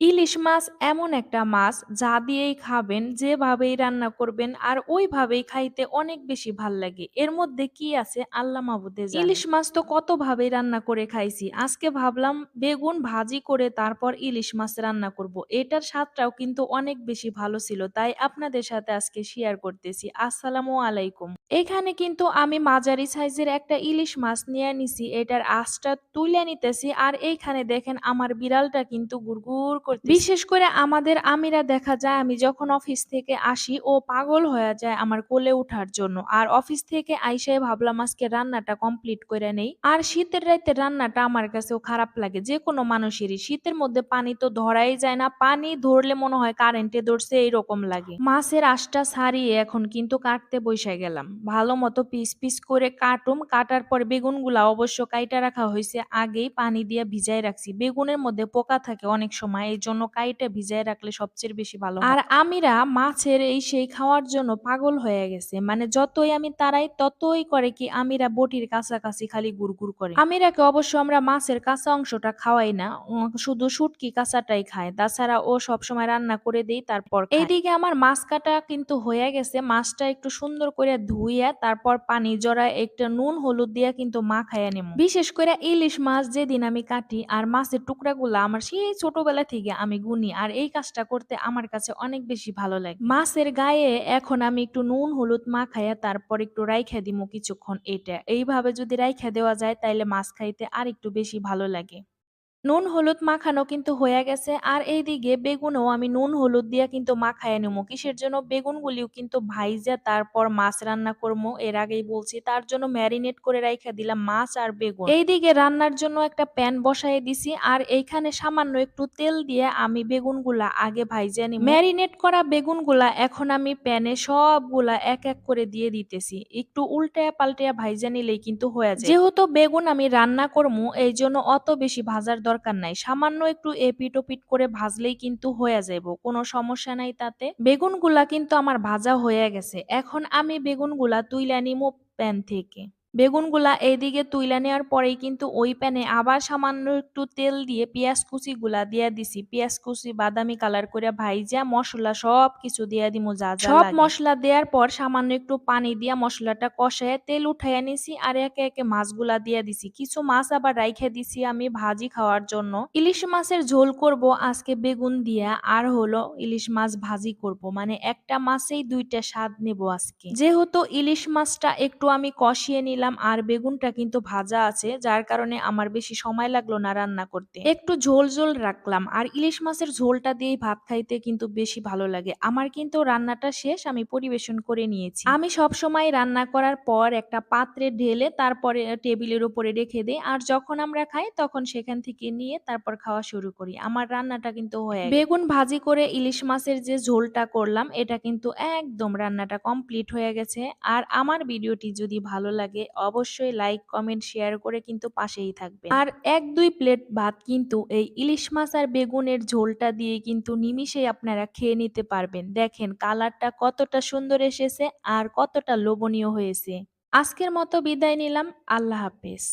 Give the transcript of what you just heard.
ইলিশ মাছ এমন একটা মাছ যা দিয়েই খাবেন, যেভাবেই রান্না করবেন আর ওইভাবেই খাইতে অনেক বেশি ভালো লাগে। এর মধ্যে কি আছে আল্লাহ মাহবুদে জানে। ইলিশ মাছ তো কতভাবেই রান্না করে খাইছি। আজকে ভাবলাম বেগুন ভাজি করে তারপর ইলিশ মাছ রান্না করব। এটার স্বাদটাও কিন্তু অনেক বেশি ভালো ছিল। তাই আপনাদের সাথে আজকে শেয়ার করতেছি। আসসালামু আলাইকুম। এখানে কিন্তু আমি মাঝারি সাইজের একটা ইলিশ মাছ নিয়ে নিছি। এটার আঁশটা তুলে নিতেছি আর এইখানে দেখেন আমার বিড়ালটা কিন্তু গুড়গুড় করতেছে। বিশেষ করে আমাদের আমিরা দেখা যায়, আমি যখন অফিস থেকে আসি, ও পাগল হয়ে যায় আমার কোলে উঠার জন্য। আর অফিস থেকে আইসাই ভাবলাম, আজকে রান্নাটা কমপ্লিট করে নেই। আর শীতের রাইতে রান্নাটা আমার কাছেও খারাপ লাগে, যে কোনো মানুষেরই। শীতের মধ্যে পানি তো ধরাই যায় না। পানি ধরলে মনে হয় কারেন্টে ধরছে, এইরকম লাগে। মাছের আশটা ছাড়িয়ে এখন কিন্তু কাটতে বইসা গেলাম। ভালো মতো পিস পিস করে কাটুম। কাটার পর বেগুনগুলা অবশ্য কাইটা রাখা হয়েছে, আগেই পানি দিয়ে ভিজায় রাখছি। বেগুনের মধ্যে পোকা থাকে অনেক সময়, এই জন্য কাইটা ভিজায় রাখলে সবচেয়ে বেশি ভালো আর আমিরা মাছের এই সেই খাওয়ার জন্য পাগল হয়ে গেছে। মানে যতই আমি তাড়াই ততই করে কি আমিরা বটির কাছাকাছি খালি গুড়গুড় করে। আমিরাকে অবশ্য আমরা মাছের কাঁচা অংশটা খাওয়াই না। শুধু শুটকি কাঁচাটাই খায়। তাছাড়া ও সবসময় রান্না করে দেই, তারপর এইদিকে আমার মাছ কাটা কিন্তু হয়ে গেছে। মাছটা একটু সুন্দর করে ধুইয়া, তারপর পানি জড়ায় একটা নুন হলুদ দিয়া কিন্তু মা খাইয়া নিমু। বিশেষ করে ইলিশ মাছ যেদিন আমি কাটি, আর মাছের টুকরাগুলা আমার সেই ছোটবেলা থেকে আমি গুনি, আর এই কাজটা করতে আমার কাছে অনেক বেশি ভালো লাগে। মাছের গায়ে এখন আমি একটু নুন, হলুদ মাখাইয়া তারপর একটু রাইখা দিমু কিছুক্ষণ এটা। এইভাবে যদি রাইখা দেওয়া যায় তাইলে মাছ খাইতে আর একটু বেশি ভালো লাগে। নুন হলুদ মাখানো কিন্তু হয়ে গেছে। আর এইদিকে বেগুনও আমি নুন হলুদ দিয়া কিন্তু মাখায় নিমু। কিসের জন্য? বেগুনগুলিও কিন্তু ভাইজা, তারপর মাছ রান্না করব এর আগেই বলছি। তার জন্য ম্যারিনেট করে রাইখা দিলাম মাছ আর বেগুন। এইদিকে রান্নার জন্য একটা প্যান বসায় দিছি। আর এইখানে সামান্য একটু তেল দিয়ে আমি বেগুনগুলা আগে ভাইজা নিব ম্যারিনেট করা বেগুনগুলা এখন আমি প্যানে সবগুলা এক এক করে দিয়ে দিতেছি। একটু উল্টায়া পাল্টায়া ভাইজা নিলেই কিন্তু হয়ে যায়। যেহেতু বেগুন আমি রান্না করব এই জন্য অত বেশি ভাজার দরকার নাই। সামান্য একটু এপিট ওপিট করে ভাজলেই কিন্তু হয়ে যাব কোনো সমস্যা নাই তাতে। বেগুনগুলা কিন্তু আমার ভাজা হয়ে গেছে। এখন আমি বেগুনগুলা তুইলা নিমো প্যান থেকে। বেগুনগুলা এইদিকে তুইলা নেওয়ার পরেই কিন্তু ওই প্যানে আবার সামান্য একটু তেল দিয়ে পেঁয়াজ কুচি গুলা দিয়া দিছি। পেঁয়াজ কুচি বাদামি কালার করে ভাইজা মশলা সব কিছু দিয়া দিমু যা যা সব মশলা দেওয়ার পর সামান্য একটু পানি দিয়া মশলাটা কষায় তেল উঠাইয়া নিছি আর একে একে মাছগুলা দিয়া দিছি। কিছু মাছ আবার রাইখে দিছি আমি ভাজি খাওয়ার জন্য। ইলিশ মাছের ঝোল করব আজকে বেগুন দিয়া আর হলো ইলিশ মাছ ভাজি করব। মানে একটা মাছেই দুইটা স্বাদ নেব আজকে। যেহেতু ইলিশ মাছটা একটু আমি কষিয়ে নিলাম নিলাম আর বেগুনটা কিন্তু ভাজা আছে, যার কারণে আমার বেশি সময় লাগল না রান্না করতে। একটু ঝোল ঝোল রাখলাম আর ইলিশ মাছের ঝোলটা দিয়েই ভাত খাইতে কিন্তু বেশি ভালো লাগে। আমার কিন্তু রান্নাটা শেষ, আমি পরিবেশন করে নিয়েছি। আমি সব সময় রান্না করার পর একটা পাত্রে ঢেলে তারপরে টেবিলের উপরে রেখে দিই আর যখন আমরা খাই তখন সেখান থেকে নিয়ে তারপর খাওয়া শুরু করি। আমার রান্নাটা কিন্তু হয়ে বেগুন ভাজি করে ইলিশ মাছের যে ঝোলটা করলাম, এটা কিন্তু একদম রান্নাটা কমপ্লিট হয়ে গেছে। আর আমার ভিডিওটি যদি ভালো লাগে অবশ্যই লাইক কমেন্ট শেয়ার করে কিন্তু পাশেই থাকবে আর এক দুই প্লেট ভাত কিন্তু এই ইলিশ মাছ আর বেগুনের ঝোলটা দিয়ে কিন্তু নিমিশেই আপনারা খেয়ে নিতে পারবেন। দেখেন কালারটা কতটা সুন্দর এসেছে আর কতটা লোভনীয় হয়েছে। আজকের মতো বিদায় নিলাম। আল্লাহ হাফেজ।